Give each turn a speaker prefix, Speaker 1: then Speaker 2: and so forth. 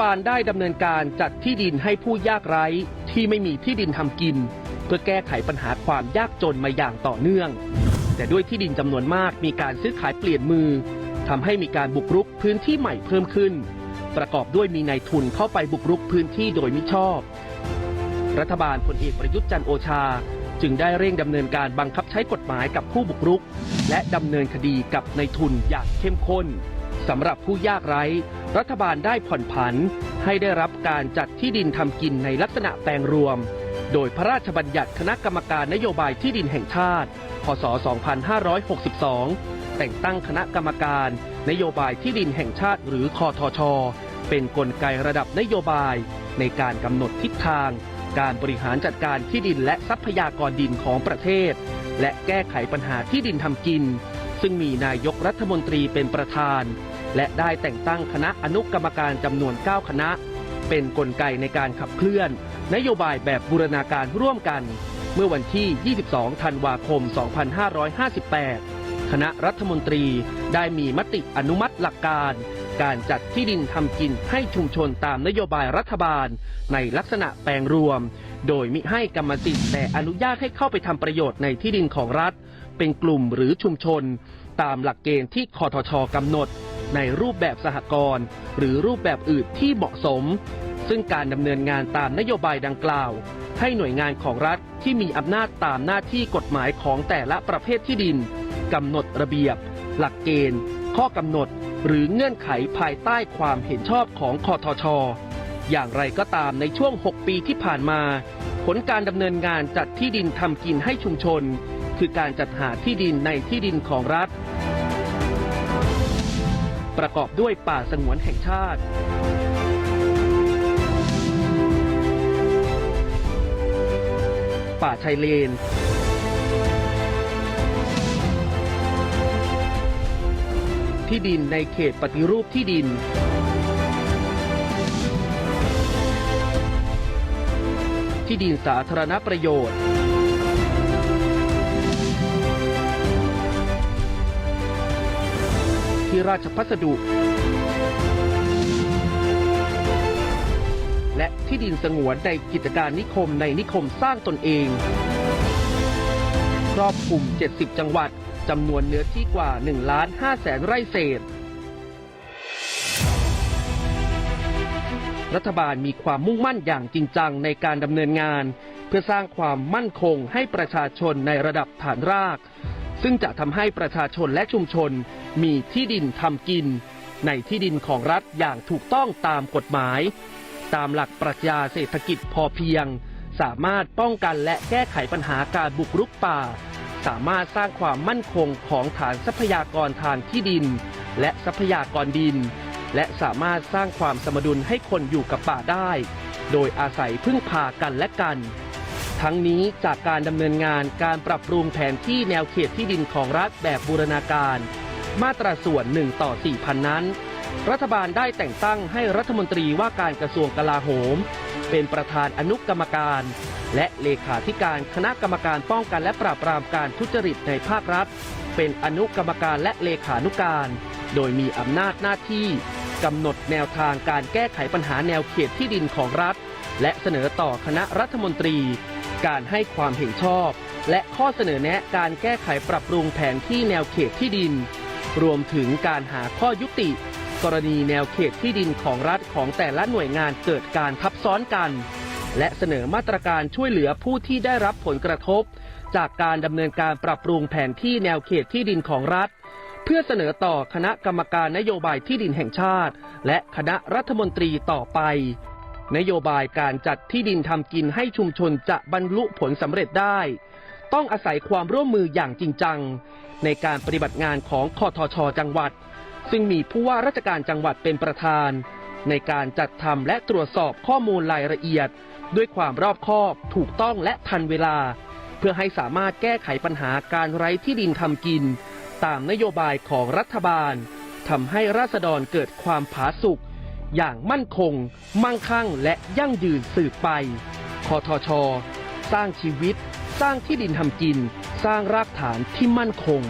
Speaker 1: บาลได้ดำเนินการจัดที่ดินให้ผู้ยากไร้ที่ไม่มีที่ดินทำกิน เพื่อแก้ไขปัญหาความยากจนมาอย่างต่อเนื่อง แต่ด้วยที่ดินจำนวนมากมีการซื้อขายเปลี่ยนมือทำให้มีการบุกรุกพื้นที่ใหม่เพิ่มขึ้น ประกอบด้วยมีนายทุนเข้าไปบุกรุกพื้นที่โดยมิชอบ รัฐบาลพลเอกประยุทธ์จันโอชา จึงได้เร่งดำเนินการบังคับใช้กฎหมายกับผู้บุกรุก และดำเนินคดีกับนายทุนอย่างเข้มข้นสำหรับผู้ยากไร้ รัฐบาลได้ผ่อนผันให้ได้รับการจัดที่ดินทำกินในลักษณะแปลงรวม โดยพระราชบัญญัติคณะกรรมการนโยบายที่ดินแห่งชาติ พศ 2562 แต่งตั้งคณะกรรมการนโยบายที่ดินแห่งชาติหรือคอทช เป็นนกลไกระดับนโยบาย ในการกำหนดทิศทาง การบริหารจัดการที่ดินและทรัพยากรดินของประเทศ และแก้ไขปัญหาที่ดินทำกิน ซึ่งมีนายกรัฐมนตรีเป็นประธาน และได้แต่งตั้งคณะอนุกรรมการจำนวน 9 คณะ เป็นนกลไกในการขับเคลื่อน นโยบายแบบบูรณาการร่วมกัน เมื่อวันที่ 22 ธันวาคม 2558 คณะรัฐมนตรีได้มีมติอนุมัติหลักการ การจัดที่ดินทำกินให้ชุมชนตามนโยบายรัฐบาล ในลักษณะแปลงรวม โดยมิให้กรรมสิทธิ์แต่อนุญาตให้เข้าไปทำประโยชน์ในที่ดินของรัฐ เป็นกลุ่มหรือชุมชน ตามหลักเกณฑ์ที่คอทชกำหนด ในรูปแบบสหกรณ์หรือรูปแบบอื่นที่เหมาะสม ซึ่งการดำเนินงานตามนโยบายดังกล่าว ให้หน่วยงานของรัฐที่มีอำนาจตามหน้าที่กฎหมายของแต่ละประเภทที่ดินกำหนดระเบียบ หลักเกณฑ์ ข้อกำหนด หรือเงื่อนไขภายใต้ความเห็นชอบของคอทช อย่างไรก็ตามในช่วง 6 ปีที่ผ่านมา ผลการดำเนินงานจัดที่ดินทำกินให้ชุมชน คือการจัดหาที่ดินในที่ดินของรัฐ ประกอบด้วยป่าสงวนแห่งชาติ ป่าชายเลน ที่ดินในเขตปฏิรูปที่ดิน ที่ดินสาธารณประโยชน์ ที่ราชพัสดุ และที่ดินสงวนในกิจการนิคมในนิคมสร้างตนเอง ครอบคลุม 70 จังหวัดจำนวนเนื้อที่กว่า1ล้าน5แสนไร่เศษ รัฐบาลมีความมุ่งมั่นอย่างจริงจังในการดำเนินงาน เพื่อสร้างความมั่นคงให้ประชาชนในระดับฐานราก ซึ่งจะทำให้ประชาชนและชุมชน มีที่ดินทำกิน ในที่ดินของรัฐอย่างถูกต้องตามกฎหมาย ตามหลักปรัชญาเศรษฐกิจพอเพียง สามารถป้องกันและแก้ไขปัญหาการบุกรุกป่า สามารถสร้างความมั่นคงของฐานทรัพยากรทางที่ดิน และทรัพยากรดิน และสามารถสร้างความสมดุลให้คนอยู่กับป่าได้ โดยอาศัยพึ่งพากันและกัน ทั้งนี้จากการดำเนินงานการปรับปรุงแผนที่แนวเขตที่ดินของรัฐแบบบูรณาการ มาตราส่วน 1 ต่อ 4,000 นั้น รัฐบาลได้แต่งตั้งให้รัฐมนตรีว่าการกระทรวงกลาโหม เป็นประธานอนุกรรมการ และเลขาธิการคณะกรรมการป้องกันและปราบปรามการทุจริตในภาครัฐ เป็นอนุกรรมการและเลขานุการ โดยมีอำนาจหน้าที่กำหนดแนวทางการแก้ไขปัญหาแนวเขตที่ดินของรัฐ และเสนอต่อคณะรัฐมนตรี การให้ความเห็นชอบ และข้อเสนอแนะการแก้ไขปรับปรุงแผนที่แนวเขตที่ดิน รวมถึงการหาข้อยุติ กรณีแนวเขตที่ดินของรัฐของแต่ละหน่วยงานเกิดการทับซ้อนกัน และเสนอมาตรการช่วยเหลือผู้ที่ได้รับผลกระทบ จากการดำเนินการปรับปรุงแผนที่แนวเขตที่ดินของรัฐเพื่อเสนอต่อคณะกรรมการนโยบายที่ดินแห่งชาติ และคณะรัฐมนตรีต่อไป นโยบายการจัดที่ดินทำกินให้ชุมชนจะบรรลุผลสำเร็จได้ ต้องอาศัยความร่วมมืออย่างจริงจัง ในการปฏิบัติงานของคอทช จังหวัด ซึ่งมีผู้ว่าราชการจังหวัดเป็นประธาน ในการจัดทำและตรวจสอบข้อมูลรายละเอียด ด้วยความรอบคอบถูกต้องและทันเวลา เพื่อให้สามารถแก้ไขปัญหาการไร้ที่ดินทำกิน ตามนโยบายของรัฐบาลทำให้ราษฎรเกิดความผาสุก อย่างมั่นคง มั่งคั่งและยั่งยืนสืบไป คอทช สร้างชีวิต สร้างที่ดินทำกิน สร้างรากฐานที่มั่นคง